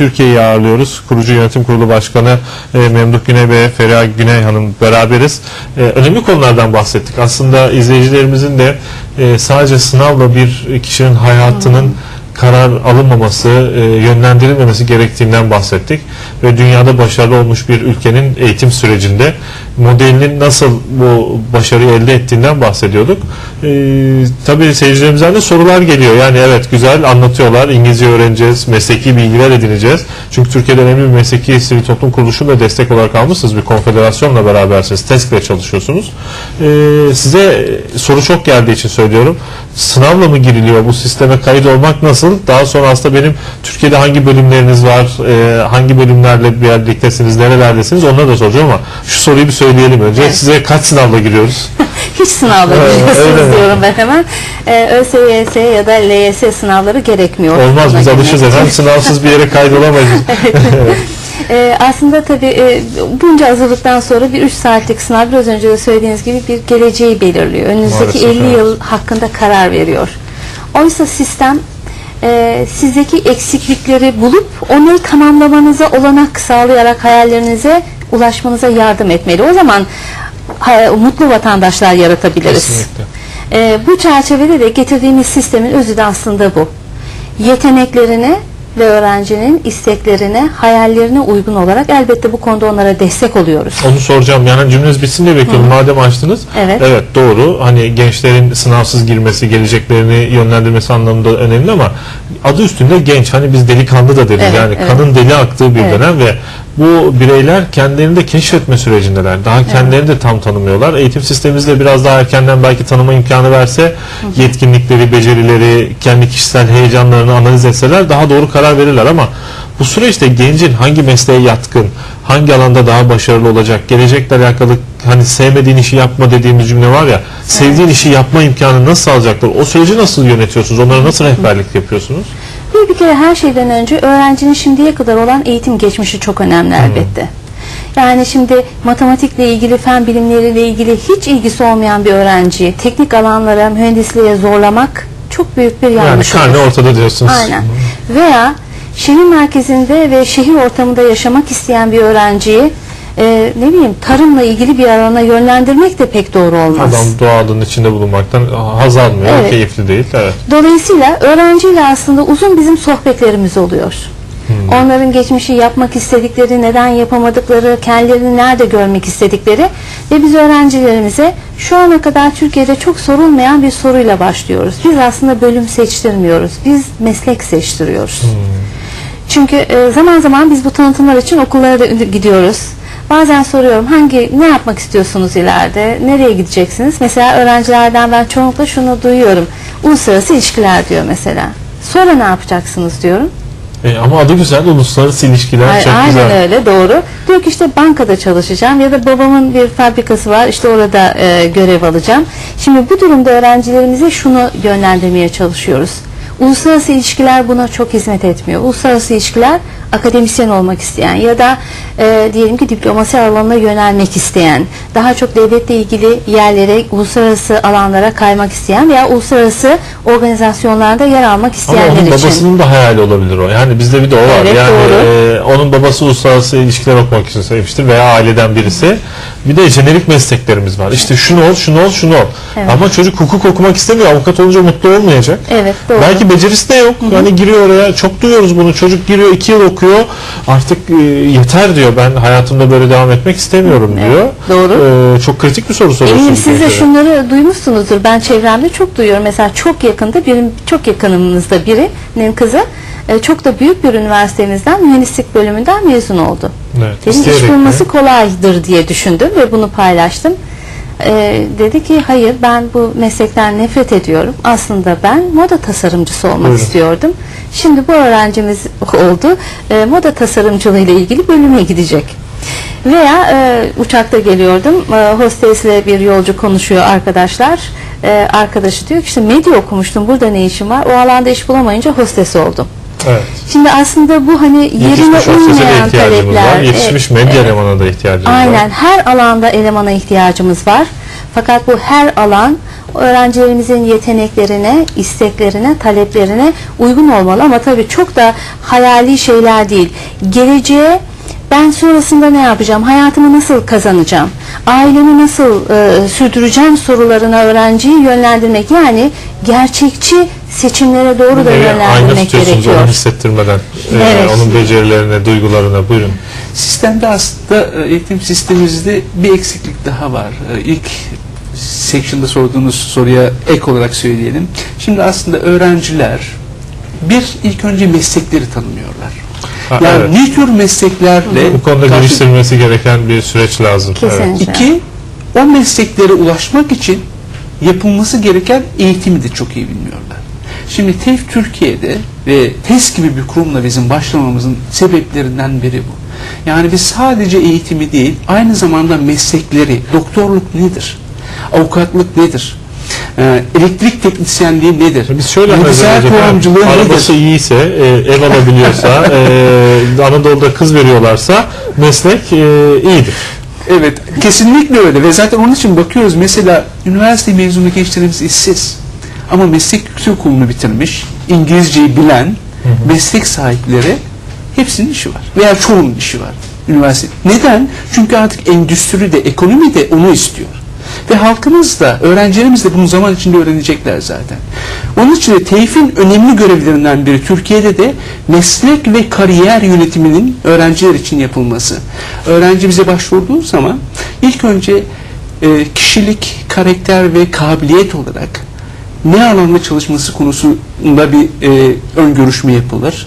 Türkiye'yi ağırlıyoruz. Kurucu Yönetim Kurulu Başkanı e, Memduh Güney ve Feriha Güney Hanım beraberiz. E, önemli konulardan bahsettik. Aslında izleyicilerimizin de e, sadece sınavla bir kişinin hayatının karar alınmaması, e, yönlendirilmemesi gerektiğinden bahsettik. Ve dünyada başarılı olmuş bir ülkenin eğitim sürecinde modelinin nasıl bu başarıyı elde ettiğinden bahsediyorduk. E, tabii seyircilerimizden de sorular geliyor. Yani evet güzel anlatıyorlar. İngilizce öğreneceğiz, mesleki bilgiler edineceğiz. Çünkü Türkiye'de önemli bir mesleki sivil toplum kuruluşuyla destek olarak almışsınız. Bir konfederasyonla berabersiniz. TESK'le çalışıyorsunuz. E, size soru çok geldiği için söylüyorum. Sınavla mı giriliyor? Bu sisteme kayıt olmak nasıl? Daha sonra aslında benim Türkiye'de hangi bölümleriniz var? E, hangi bölümlerle birliktesiniz? Nerelerdesiniz? Onları da soracağım ama şu soruyu bir söyleyelim önce. Evet. Size kaç sınavla giriyoruz? Hiç sınavla Evet, giriyorsunuz diyorum ben hemen. Ee, ÖSYS ya da LYS sınavları gerekmiyor. Olmaz biz alışız girmek efendim. Sınavsız bir yere kaydolamayız. Ee, aslında tabii e, bunca hazırlıktan sonra bir 3 saatlik sınav biraz önce de söylediğiniz gibi bir geleceği belirliyor. Önünüzdeki Maalesef, 50 evet. yıl hakkında karar veriyor. Oysa sistem e, sizdeki eksiklikleri bulup onları tamamlamanıza olanak sağlayarak hayallerinize ulaşmanıza yardım etmeli. O zaman ha- mutlu vatandaşlar yaratabiliriz. Kesinlikle. E, bu çerçevede de getirdiğimiz sistemin özü de aslında bu. Yeteneklerine ve öğrencinin isteklerine, hayallerine uygun olarak elbette bu konuda onlara destek oluyoruz. Onu soracağım. Yani cümleniz bitsin diye bekliyorum. Madem açtınız. Evet. Evet doğru. Hani gençlerin sınavsız girmesi, geleceklerini yönlendirmesi anlamında önemli ama adı üstünde genç. Hani biz delikanlı da deriz. Evet, yani evet. kanın deli aktığı bir Evet. dönem ve bu bireyler kendilerini de keşfetme sürecindeler. Daha kendilerini de tam tanımıyorlar. Eğitim sistemimizde biraz daha erkenden belki tanıma imkanı verse yetkinlikleri, becerileri, kendi kişisel heyecanlarını analiz etseler daha doğru karar verirler ama bu süreçte gencin hangi mesleğe yatkın, hangi alanda daha başarılı olacak, gelecekle alakalı hani sevmediğin işi yapma dediğimiz cümle var ya, sevdiğin işi yapma imkanı nasıl alacaklar? O süreci nasıl yönetiyorsunuz? Onlara nasıl rehberlik yapıyorsunuz? Bir, bir kere her şeyden önce öğrencinin şimdiye kadar olan eğitim geçmişi çok önemli elbette. Yani şimdi matematikle ilgili, fen bilimleriyle ilgili hiç ilgisi olmayan bir öğrenciyi teknik alanlara, mühendisliğe zorlamak çok büyük bir Yani yanlış karne olur. ortada diyorsunuz. Aynen. Veya şehir merkezinde ve şehir ortamında yaşamak isteyen bir öğrenciyi e, ne bileyim tarımla ilgili bir alana yönlendirmek de pek doğru olmaz. Adam doğanın içinde bulunmaktan haz almıyor, Evet. keyifli değil. Evet. Dolayısıyla öğrenciyle aslında uzun bizim sohbetlerimiz oluyor. Onların geçmişi yapmak istedikleri, neden yapamadıkları, kendilerini nerede görmek istedikleri ve biz öğrencilerimize şu ana kadar Türkiye'de çok sorulmayan bir soruyla başlıyoruz. Biz aslında bölüm seçtirmiyoruz. Biz meslek seçtiriyoruz. Çünkü e, zaman zaman biz bu tanıtımlar için okullara da gidiyoruz. Bazen soruyorum hangi ne yapmak istiyorsunuz ileride? Nereye gideceksiniz? Mesela öğrencilerden ben çoğunlukla şunu duyuyorum. Uluslararası ilişkiler diyor mesela. Sonra ne yapacaksınız diyorum. E, ama adı güzel, uluslararası ilişkiler Ay- çok Aynen güzel. öyle doğru. Diyor ki işte bankada çalışacağım ya da babamın bir fabrikası var işte orada e, görev alacağım. Şimdi bu durumda öğrencilerimize şunu yönlendirmeye çalışıyoruz. Uluslararası ilişkiler buna çok hizmet etmiyor. Uluslararası ilişkiler akademisyen olmak isteyen ya da e, diyelim ki diplomasi alanına yönelmek isteyen, daha çok devletle ilgili yerlere, uluslararası alanlara kaymak isteyen veya uluslararası organizasyonlarda yer almak Ama isteyenler onun için. babasının da hayali olabilir o. Yani bizde bir de o var. Evet, yani doğru. e, onun babası uluslararası ilişkiler okumak için sevmiştir veya aileden birisi. Bir de jenerik mesleklerimiz var. İşte şunu ol, şunu ol, şunu ol. Evet. Ama çocuk hukuk okumak istemiyor. Avukat olunca mutlu olmayacak. Evet, doğru. Belki becerisi de yok. Yani giriyor oraya. Çok duyuyoruz bunu. Çocuk giriyor, iki yıl okuyor. Artık e, yeter diyor. Ben hayatımda böyle devam etmek istemiyorum diyor. doğru. E, çok kritik bir soru soruyorsunuz. Eminim siz de şunları duymuşsunuzdur. Ben çevremde çok duyuyorum. Mesela çok yakında benim çok yakınımızda birinin kızı e, çok da büyük bir üniversitemizden mühendislik bölümünden mezun oldu. Evet, Dedim iş mi? bulması kolaydır diye düşündüm ve bunu paylaştım. E, dedi ki hayır ben bu meslekten nefret ediyorum. Aslında ben moda tasarımcısı olmak Buyurun. istiyordum. Şimdi bu öğrencimiz oldu. E, moda tasarımcılığı ile ilgili bölüme gidecek. Veya e, uçakta geliyordum. E, hostesle bir yolcu konuşuyor arkadaşlar. E, arkadaşı diyor ki işte medya okumuştum. Burada ne işim var? O alanda iş bulamayınca hostes oldum. Evet. Şimdi aslında bu hani yerine uymayan ihtiyacımız var. talepler. Yetişmiş medya e, elemana da ihtiyacımız var. Aynen her alanda elemana ihtiyacımız var. Fakat bu her alan öğrencilerimizin yeteneklerine, isteklerine, taleplerine uygun olmalı ama tabii çok da hayali şeyler değil. Geleceğe ben sonrasında ne yapacağım? Hayatımı nasıl kazanacağım? Ailemi nasıl e, sürdüreceğim sorularına öğrenciyi yönlendirmek. Yani gerçekçi seçimlere doğru da yönlendirmek gerekiyor. onu hissettirmeden. Ee, Evet. onun becerilerine, duygularına. Buyurun. Sistemde aslında e, eğitim sistemimizde bir eksiklik daha var. E, İlk section'da sorduğunuz soruya ek olarak söyleyelim. Şimdi aslında öğrenciler bir ilk önce meslekleri tanımıyorlar. Ha, yani evet. ne tür mesleklerle Bu konuda karşı- geliştirilmesi gereken bir süreç lazım. Kesinlikle. Evet. İki, o mesleklere ulaşmak için yapılması gereken eğitimi de çok iyi bilmiyorlar. Şimdi TEF Türkiye'de ve TES gibi bir kurumla bizim başlamamızın sebeplerinden biri bu. Yani biz sadece eğitimi değil, aynı zamanda meslekleri, doktorluk nedir? Avukatlık nedir? Ee, elektrik teknisyenliği nedir? Biz şöyle Bilgisayar programcılığı Arabası nedir? iyiyse, e, ev alabiliyorsa, e, Anadolu'da kız veriyorlarsa meslek e, iyidir. Evet, kesinlikle öyle ve zaten onun için bakıyoruz mesela üniversite mezunu gençlerimiz işsiz ama meslek yüksek okulunu bitirmiş, İngilizceyi bilen meslek sahipleri hepsinin işi var veya çoğunun işi var üniversite. Neden? Çünkü artık endüstri de ekonomi de onu istiyor. Ve halkımız da, öğrencilerimiz de bunu zaman içinde öğrenecekler zaten. Onun için de TEİF'in önemli görevlerinden biri Türkiye'de de meslek ve kariyer yönetiminin öğrenciler için yapılması. Öğrenci bize başvurduğu zaman ilk önce e, kişilik, karakter ve kabiliyet olarak ne alanda çalışması konusunda bir e, ön görüşme yapılır.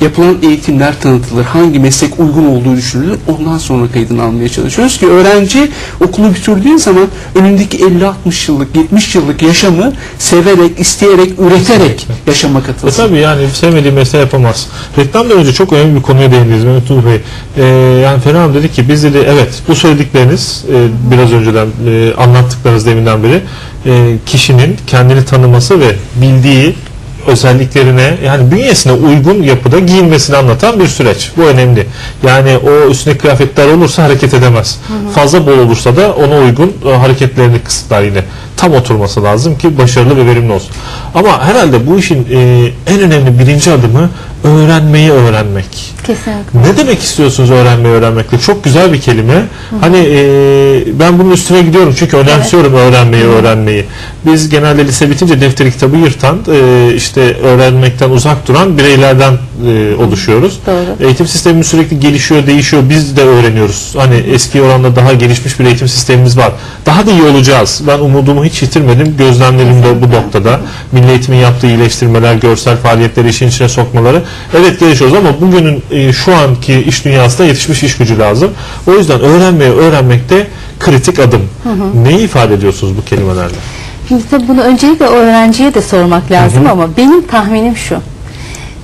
Yapılan eğitimler tanıtılır. Hangi meslek uygun olduğu düşünülür. Ondan sonra kaydını almaya çalışıyoruz ki öğrenci okulu bitirdiği zaman önündeki 50-60 yıllık, 70 yıllık yaşamı severek, isteyerek, üreterek yaşama E katılsın. tabii yani sevmediği mesleği yapamaz. Reklamdan önce çok önemli bir konuya değindiniz Mehmet Uğur Bey. E, yani Fena Hanım dedi ki biz dedi evet bu söyledikleriniz e, biraz önceden e, anlattıklarınız deminden beri e, kişinin kendini tanıması ve bildiği özelliklerine yani bünyesine uygun yapıda giyinmesini anlatan bir süreç. Bu önemli. Yani o üstüne kıyafetler olursa hareket edemez. Fazla bol olursa da ona uygun e, hareketlerini kısıtlar yine. Tam oturması lazım ki başarılı ve verimli olsun. Ama herhalde bu işin e, en önemli birinci adımı öğrenmeyi öğrenmek. Kesinlikle. Ne demek istiyorsunuz öğrenmeyi öğrenmekle? Çok güzel bir kelime. Hani e, ben bunun üstüne gidiyorum çünkü önemsiyorum öğrenmeyi öğrenmeyi. Biz genelde lise bitince defteri kitabı yırtan, e, işte öğrenmekten uzak duran bireylerden e, oluşuyoruz. Doğru. Eğitim sistemimiz sürekli gelişiyor, değişiyor. Biz de öğreniyoruz. Hani eski oranla daha gelişmiş bir eğitim sistemimiz var. Daha da iyi olacağız. Ben umudumu hiç yitirmedim. Gözlemlerim de bu noktada. Milli Eğitim'in yaptığı iyileştirmeler, görsel faaliyetleri işin içine sokmaları. Evet gelişiyoruz ama bugünün e, şu anki iş dünyasında yetişmiş iş gücü lazım. O yüzden öğrenmeye öğrenmekte kritik adım. Neyi ifade ediyorsunuz bu kelimelerle? Şimdi tabii bunu öncelikle öğrenciye de sormak lazım Hı hı. ama benim tahminim şu.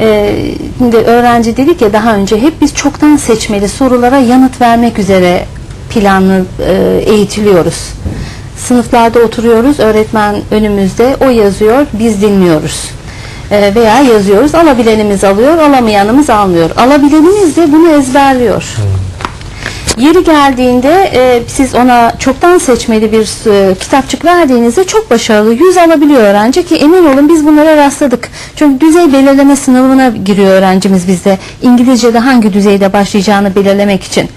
Ee, şimdi öğrenci dedik ya daha önce hep biz çoktan seçmeli sorulara yanıt vermek üzere planlı e, eğitiliyoruz. Sınıflarda oturuyoruz, öğretmen önümüzde, o yazıyor, biz dinliyoruz. Ee, veya yazıyoruz, alabilenimiz alıyor, alamayanımız almıyor. Alabilenimiz de bunu ezberliyor. Yeri geldiğinde e, siz ona çoktan seçmeli bir e, kitapçık verdiğinizde çok başarılı yüz alabiliyor öğrenci ki emin olun biz bunlara rastladık. Çünkü düzey belirleme sınavına giriyor öğrencimiz bizde. İngilizce'de hangi düzeyde başlayacağını belirlemek için.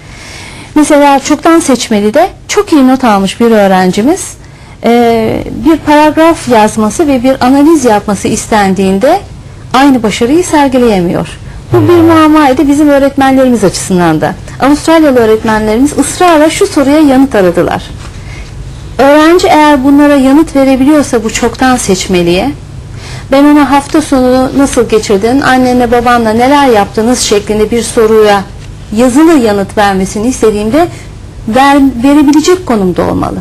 Mesela çoktan seçmeli de çok iyi not almış bir öğrencimiz e, bir paragraf yazması ve bir analiz yapması istendiğinde aynı başarıyı sergileyemiyor. Bu bir muammaydı bizim öğretmenlerimiz açısından da. Avustralyalı öğretmenlerimiz ısrarla şu soruya yanıt aradılar. Öğrenci eğer bunlara yanıt verebiliyorsa bu çoktan seçmeliye, ben ona hafta sonu nasıl geçirdin, annenle babanla neler yaptınız şeklinde bir soruya yazılı yanıt vermesini istediğimde ver, verebilecek konumda olmalı.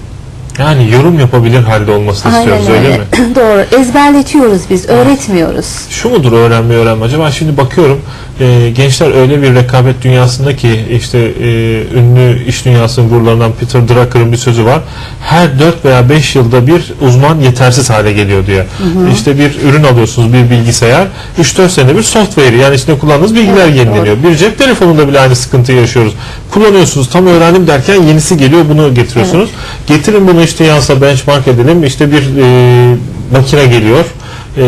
Yani yorum yapabilir halde olmasını istiyoruz öyle mi? Doğru. Ezberletiyoruz biz, öğretmiyoruz. şu mudur öğrenme öğrenme? Acaba şimdi bakıyorum e, gençler öyle bir rekabet dünyasında ki işte e, ünlü iş dünyasının gururlarından Peter Drucker'ın bir sözü var. Her 4 veya 5 yılda bir uzman yetersiz hale geliyor diyor. İşte bir ürün alıyorsunuz bir bilgisayar 3-4 senede bir software yani içinde kullandığınız bilgiler Evet, yenileniyor. bir cep telefonunda bile aynı sıkıntıyı yaşıyoruz. Kullanıyorsunuz tam öğrendim derken yenisi geliyor bunu getiriyorsunuz. Getirin bunu işte yansa benchmark edelim. İşte bir e, makine geliyor. E,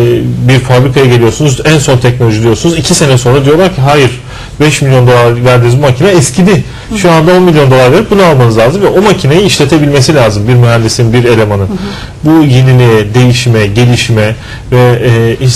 bir fabrikaya geliyorsunuz en son teknoloji diyorsunuz. İki sene sonra diyorlar ki hayır 5 milyon dolar verdiğiniz bu makine eskidi. Şu anda 10 milyon dolar verip bunu almanız lazım. Ve o makineyi işletebilmesi lazım. Bir mühendisin, bir elemanın. Bu yeniliğe, değişime, gelişime ve e, iş